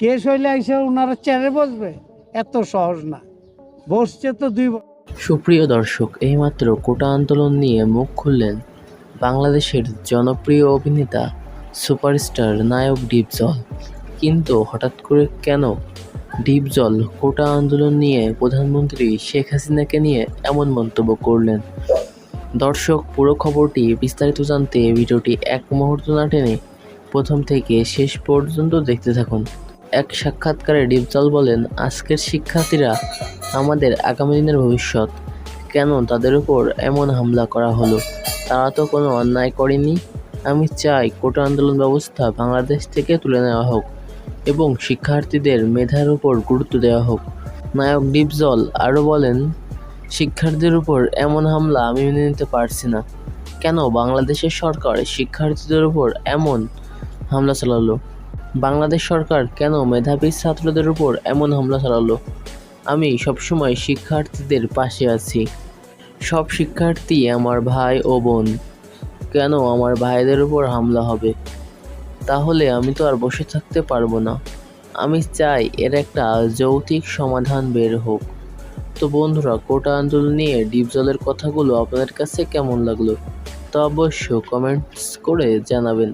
Case হইলে এসে ওনারা চেয়ারে বসবে। এত সহজ না। বসছে তো দুই সুপ্রিয় দর্শক, এইমাত্র কোটা আন্দোলন নিয়ে মুখ খুললেন বাংলাদেশের জনপ্রিয় অভিনেতা সুপারস্টার নায়ক ডিপজল। কিন্তু হঠাৎ করে কেন ডিপজল কোটা আন্দোলন নিয়ে প্রধানমন্ত্রী শেখ হাসিনাকে নিয়ে এমন মন্তব্য করলেন? দর্শক, পুরো খবরটি বিস্তারিত জানতে ভিডিওটি এক মুহূর্ত না টেনে প্রথম থেকে শেষ পর্যন্ত দেখতে থাকুন। এক সাক্ষাৎকারে ডিপজল বলেন, আজকের শিক্ষার্থীরা আমাদের আগামী দিনের ভবিষ্যৎ। কেন তাদের উপর এমন হামলা করা হলো? তারা তো কোনো অন্যায় করেনি। আমি চাই কোটা আন্দোলন ব্যবস্থা বাংলাদেশ থেকে তুলে নেওয়া হোক এবং শিক্ষার্থীদের মেধার উপর গুরুত্ব দেওয়া হোক। নায়ক ডিপজল আরও বলেন, শিক্ষার্থীদের উপর এমন হামলা আমি মেনে নিতে পারছি না। কেন বাংলাদেশের সরকার শিক্ষার্থীদের উপর এমন হামলা চালালো? বাংলাদেশ সরকার কেন মেধাবী ছাত্রদের উপর এমন হামলা চালালো? আমি সবসময় শিক্ষার্থীদের পাশে আছি। সব শিক্ষার্থী আমার ভাই ও বোন। কেন আমার ভাইদের উপর হামলা হবে? তাহলে আমি তো আর বসে থাকতে পারব না। আমি চাই এর একটা যৌতিক সমাধান বের হোক। তো বন্ধুরা, কোটা আন্দোলন নিয়ে ডিপজলের কথাগুলো আপনাদের কাছে কেমন লাগল? তা অবশ্য কমেন্টস করে জানাবেন।